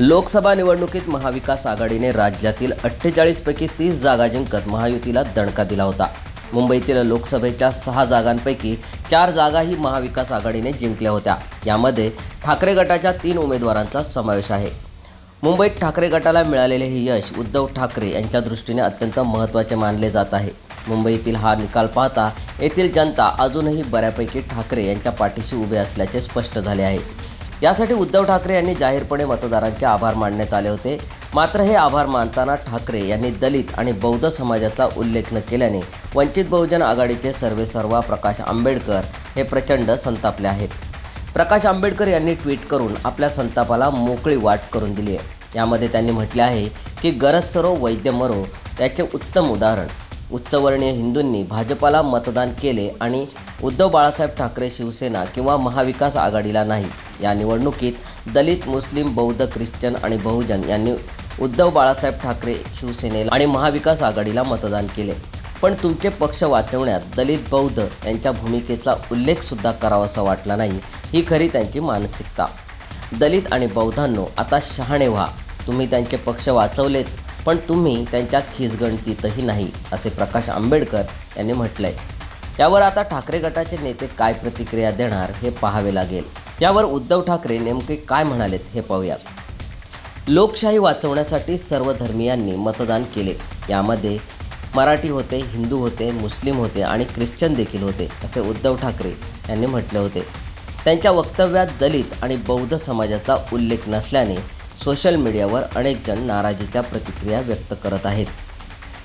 लोकसभा निवडणुकीत महाविकास आघाडीने राज्यातील अठ्ठेचाळीसपैकी तीस जागा जिंकत महायुतीला दणका दिला होता. मुंबईतील लोकसभेच्या सहा जागांपैकी चार जागाही महाविकास आघाडीने जिंकल्या होत्या. यामध्ये ठाकरे गटाच्या तीन उमेदवारांचा समावेश आहे. मुंबईत ठाकरे गटाला मिळालेले हे यश उद्धव ठाकरे यांच्या दृष्टीने अत्यंत महत्त्वाचे मानले जात आहे. मुंबईतील हा निकाल पाहता येथील जनता अजूनही बऱ्यापैकी ठाकरे यांच्या पाठीशी उभे असल्याचे स्पष्ट झाले आहे. यासाठी उद्धव ठाकरे यांनी जाहीरपणे मतदारांचे आभार मानण्यात आले होते. मात्र हे आभार मानताना ठाकरे यांनी दलित आणि बौद्ध समाजाचा उल्लेख न केल्याने वंचित बहुजन आघाडीचे सर्वेसर्वा प्रकाश आंबेडकर हे प्रचंड संतापले आहेत. प्रकाश आंबेडकर यांनी ट्विट करून आपल्या संतापाला मोकळी वाट करून दिली आहे. यामध्ये त्यांनी म्हटले आहे की गरज सरो वैद्य मरो याचे उत्तम उदाहरण. उच्चवर्णीय हिंदूंनी भाजपाला मतदान केले आणि उद्धव बाळासाहेब ठाकरे शिवसेना किंवा महाविकास आघाडीला नाही. या निवडणुकीत दलित मुस्लिम बौद्ध ख्रिश्चन आणि बहुजन यांनी उद्धव बाळासाहेब ठाकरे शिवसेनेला आणि महाविकास आघाडीला मतदान केले. पण तुमचे पक्ष वाचवण्यात दलित बौद्ध यांच्या भूमिकेचा उल्लेखसुद्धा करावासा वाटला नाही ही खरी त्यांची मानसिकता. दलित आणि बौद्धांनो आता शहाणे व्हा. तुम्ही त्यांचे पक्ष वाचवलेत पण तुम्ही त्यांच्या खिसगणतीतही नाही असे प्रकाश आंबेडकर यांनी म्हटलंय. यावर आता ठाकरे गटाचे नेते काय प्रतिक्रिया देणार हे पाहावे लागेल. यावर उद्धव ठाकरे नेमके काय म्हणालेत हे पाहूया लोकशाही वाचवण्यासाठी सर्व धर्मियांनी मतदान केले. यामध्ये मराठी होते हिंदू होते मुस्लिम होते आणि ख्रिश्चन देखील होते असे उद्धव ठाकरे यांनी म्हटले होते. त्यांच्या वक्तव्यात दलित आणि बौद्ध समाजाचा उल्लेख नसल्याने सोशल मीडियावर अनेक जण नाराजीच्या प्रतिक्रिया व्यक्त करत आहेत.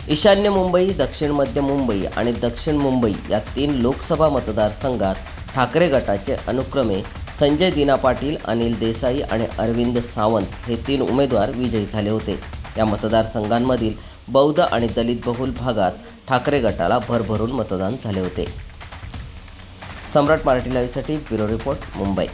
ईशान्य मुंबई दक्षिण मध्य मुंबई आणि दक्षिण मुंबई या तीन लोकसभा मतदारसंघात ठाकरे गटाचे अनुक्रमे संजय दिना पाटील अनिल देसाई आणि अरविंद सावंत हे तीन उमेदवार विजयी झाले होते. या मतदारसंघांमधील बौद्ध आणि दलित बहुल भागात ठाकरे गटाला भरभरून मतदान झाले होते. सम्राट मराठी लाईव्हसाठी ब्युरो रिपोर्ट मुंबई.